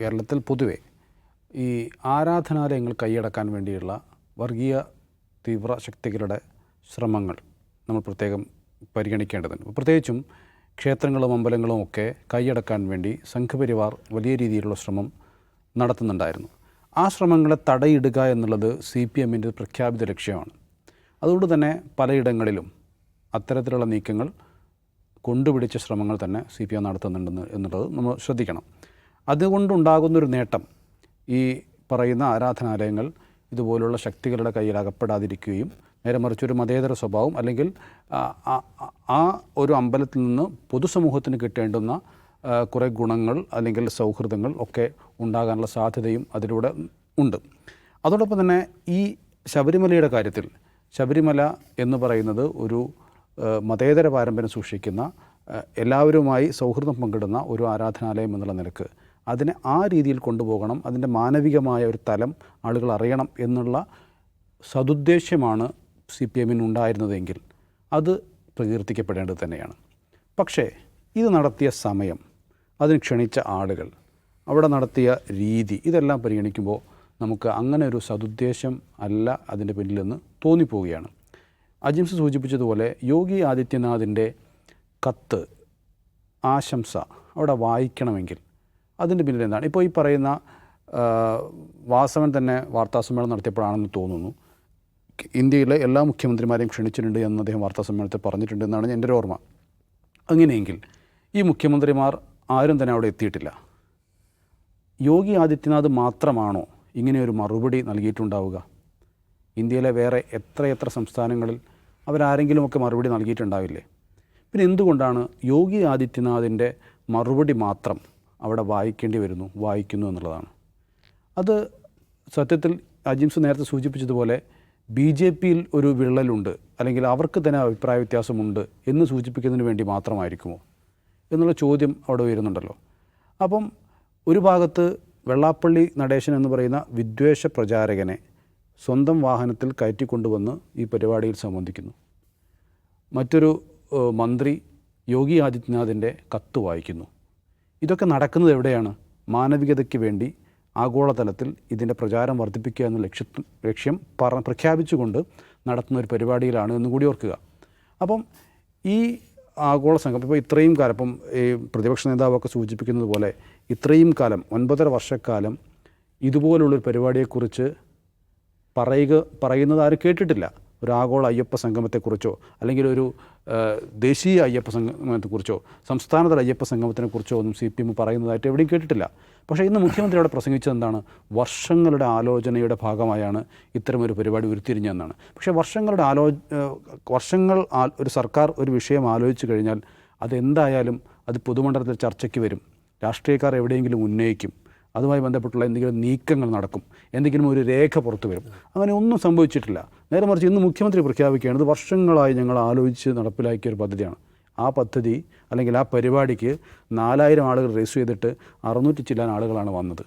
കേരളത്തിൽ പൊതുവെ ഈ ആരാധനാലയങ്ങൾ കൈയടക്കാൻ വേണ്ടിയുള്ള വർഗീയ തീവ്ര ശക്തികളുടെ ശ്രമങ്ങൾ നമ്മൾ പ്രത്യേകം പരിഗണിക്കേണ്ടതുണ്ട്. പ്രത്യേകിച്ചും ക്ഷേത്രങ്ങളും അമ്പലങ്ങളും ഒക്കെ കൈയടക്കാൻ വേണ്ടി സംഘപരിവാർ വലിയ രീതിയിലുള്ള ശ്രമം നടത്തുന്നുണ്ടായിരുന്നു. ആ ശ്രമങ്ങളെ തടയിടുക എന്നുള്ളത് സി പി എമ്മിന്റെ പ്രഖ്യാപിത ലക്ഷ്യമാണ്. അതുകൊണ്ട് തന്നെ പലയിടങ്ങളിലും അത്തരത്തിലുള്ള നീക്കങ്ങൾ കൊണ്ടുപിടിച്ച ശ്രമങ്ങൾ തന്നെ സി പി എം നടത്തുന്നുണ്ടെന്ന് എന്നുള്ളത് നമ്മൾ ശ്രദ്ധിക്കണം. അതുകൊണ്ടുണ്ടാകുന്നൊരു നേട്ടം ഈ പറയുന്ന ആരാധനാലയങ്ങൾ ഇതുപോലുള്ള ശക്തികളുടെ കയ്യിൽ അകപ്പെടാതിരിക്കുകയും നേരെ മറിച്ച് ഒരു മതേതര സ്വഭാവം അല്ലെങ്കിൽ ആ, ഒരു അമ്പലത്തിൽ നിന്ന് പൊതുസമൂഹത്തിന് കിട്ടേണ്ടുന്ന കുറേ ഗുണങ്ങൾ അല്ലെങ്കിൽ സൗഹൃദങ്ങൾ ഒക്കെ ഉണ്ടാകാനുള്ള സാധ്യതയും അതിലൂടെ ഉണ്ട്. അതോടൊപ്പം തന്നെ ഈ ശബരിമലയുടെ കാര്യത്തിൽ ശബരിമല എന്ന് പറയുന്നത് ഒരു മതേതര പാരമ്പര്യം സൂക്ഷിക്കുന്ന എല്ലാവരുമായി സൗഹൃദം പങ്കിടുന്ന ഒരു ആരാധനാലയം എന്നുള്ള നിലയ്ക്ക് അതിനെ ആ രീതിയിൽ കൊണ്ടുപോകണം. അതിന്റെ മാനവികമായ ഒരു തലം ആളുകൾ അറിയണം എന്നുള്ള സതുദ്ദേശ്യമാണ് സി പി എമ്മിന് ഉണ്ടായിരുന്നതെങ്കിൽ അത് പ്രകീർത്തിക്കപ്പെടേണ്ടത് തന്നെയാണ്. പക്ഷേ ഇത് നടത്തിയ സമയം അതിന് ക്ഷണിച്ച ആളുകൾ അവിടെ നടത്തിയ രീതി ഇതെല്ലാം പരിഗണിക്കുമ്പോൾ നമുക്ക് അങ്ങനെ ഒരു സതുദ്ദേശം അല്ല അതിന്റെ പിന്നിലെന്ന് തോന്നിപ്പോവുകയാണ്. അജിംസ് സൂചിപ്പിച്ചതുപോലെ യോഗി ആദിത്യനാഥിന്റെ കത്ത് ആശംസ അവിടെ വായിക്കണമെങ്കിൽ അതിന്റെ പിന്നിൽ എന്താണ്? ഇപ്പോൾ ഈ പറയുന്ന വാസവൻ തന്നെ വാർത്താസമ്മേളനം നടത്തിയപ്പോഴാണെന്ന് തോന്നുന്നു. ഇന്ത്യയിലെ എല്ലാ മുഖ്യമന്ത്രിമാരെയും ക്ഷണിച്ചിട്ടുണ്ട് എന്ന് അദ്ദേഹം വാർത്താസമ്മേളനത്തിൽ പറഞ്ഞിട്ടുണ്ട് എന്നാണ് എന്റെ ഒരു ഓർമ്മ. അങ്ങനെയെങ്കിൽ ഈ മുഖ്യമന്ത്രിമാർ ആരും തന്നെ അവിടെ എത്തിയിട്ടില്ല. യോഗി ആദിത്യനാഥ് മാത്രമാണോ ഇങ്ങനെയൊരു മറുപടി നൽകിയിട്ടുണ്ടാവുക? ഇന്ത്യയിലെ വേറെ എത്രയെത്ര സംസ്ഥാനങ്ങളിൽ അവരാരെങ്കിലുമൊക്കെ മറുപടി നൽകിയിട്ടുണ്ടാവില്ലേ? പിന്നെ എന്തുകൊണ്ടാണ് യോഗി ആദിത്യനാഥിന്റെ മറുപടി മാത്രം അവിടെ വായിക്കേണ്ടി വരുന്നു വായിക്കുന്നു എന്നുള്ളതാണ്. അത് സത്യത്തിൽ അജിംസ് നേരത്തെ സൂചിപ്പിച്ചതുപോലെ ബി ജെ പിയിൽ ഒരു വിള്ളലുണ്ട് അല്ലെങ്കിൽ അവർക്ക് തന്നെ അഭിപ്രായ വ്യത്യാസമുണ്ട് എന്ന് സൂചിപ്പിക്കുന്നതിന് വേണ്ടി മാത്രമായിരിക്കുമോ എന്നുള്ള ചോദ്യം അവിടെ വരുന്നുണ്ടല്ലോ അപ്പം ഒരു ഭാഗത്ത് വെള്ളാപ്പള്ളി നടേശൻ എന്ന് പറയുന്ന വിദ്വേഷ പ്രചാരകനെ സ്വന്തം വാഹനത്തിൽ കയറ്റിക്കൊണ്ടുവന്ന് ഈ പരിപാടിയിൽ സംബന്ധിക്കുന്നു. മറ്റൊരു മന്ത്രി യോഗി ആദിത്യനാഥിന്റെ കത്ത് വായിക്കുന്നു. ഇതൊക്കെ നടക്കുന്നത് എവിടെയാണ്? മാനവികതയ്ക്ക് വേണ്ടി ആഗോളതലത്തിൽ ഇതിന്റെ പ്രചാരം വർദ്ധിപ്പിക്കുക എന്ന ലക്ഷ്യ ലക്ഷ്യം പറ പ്രഖ്യാപിച്ചുകൊണ്ട് നടത്തുന്ന ഒരു പരിപാടിയിലാണ് എന്ന് കൂടി ഓർക്കുക. അപ്പം ഈ ആഗോള സംഘം ഇപ്പോൾ ഇത്രയും കാലം ഇപ്പം ഈ പ്രതിപക്ഷ നേതാവൊക്കെ സൂചിപ്പിക്കുന്നത് പോലെ ഇത്രയും കാലം ഒൻപതര വർഷക്കാലം ഇതുപോലുള്ളൊരു പരിപാടിയെക്കുറിച്ച് പറയുക പറയുന്നത് ആരും കേട്ടിട്ടില്ല. ഒരു ആഗോള അയ്യപ്പ സംഗമത്തെക്കുറിച്ചോ അല്ലെങ്കിൽ ഒരു ദേശീയ അയ്യപ്പ സംഗമത്തെക്കുറിച്ചോ സംസ്ഥാനതല അയ്യപ്പ സംഗമത്തിനെക്കുറിച്ചോ ഒന്നും സി പി എം പറയുന്നതായിട്ട് എവിടെയും കേട്ടിട്ടില്ല. പക്ഷേ ഇന്ന് മുഖ്യമന്ത്രി അവിടെ പ്രസംഗിച്ചത് എന്താണ്? വർഷങ്ങളുടെ ആലോചനയുടെ ഭാഗമായാണ് ഇത്തരമൊരു പരിപാടി ഉരുത്തിരിഞ്ഞതെന്നാണ്. പക്ഷേ വർഷങ്ങളുടെ ആലോ വർഷങ്ങൾ ഒരു സർക്കാർ ഒരു വിഷയം ആലോചിച്ച് കഴിഞ്ഞാൽ അതെന്തായാലും അത് പൊതുമണ്ഡലത്തിൽ ചർച്ചയ്ക്ക് വരും. രാഷ്ട്രീയക്കാർ എവിടെയെങ്കിലും ഉന്നയിക്കും. അതുമായി ബന്ധപ്പെട്ടുള്ള എന്തെങ്കിലും നീക്കങ്ങൾ നടക്കും. എന്തെങ്കിലും ഒരു രേഖ പുറത്തു വരും. അങ്ങനെ ഒന്നും സംഭവിച്ചിട്ടില്ല. നേരെ മറിച്ച് ഇന്ന് മുഖ്യമന്ത്രി പ്രഖ്യാപിക്കുകയാണ് ഇത് വർഷങ്ങളായി ഞങ്ങൾ ആലോചിച്ച് നടപ്പിലാക്കിയ ഒരു പദ്ധതിയാണ്. ആ പദ്ധതി അല്ലെങ്കിൽ ആ പരിപാടിക്ക് നാലായിരം ആളുകൾ രജിസ്റ്റർ ചെയ്തിട്ട് അറുന്നൂറ്റി ചില്ലാൻ ആളുകളാണ് വന്നത്.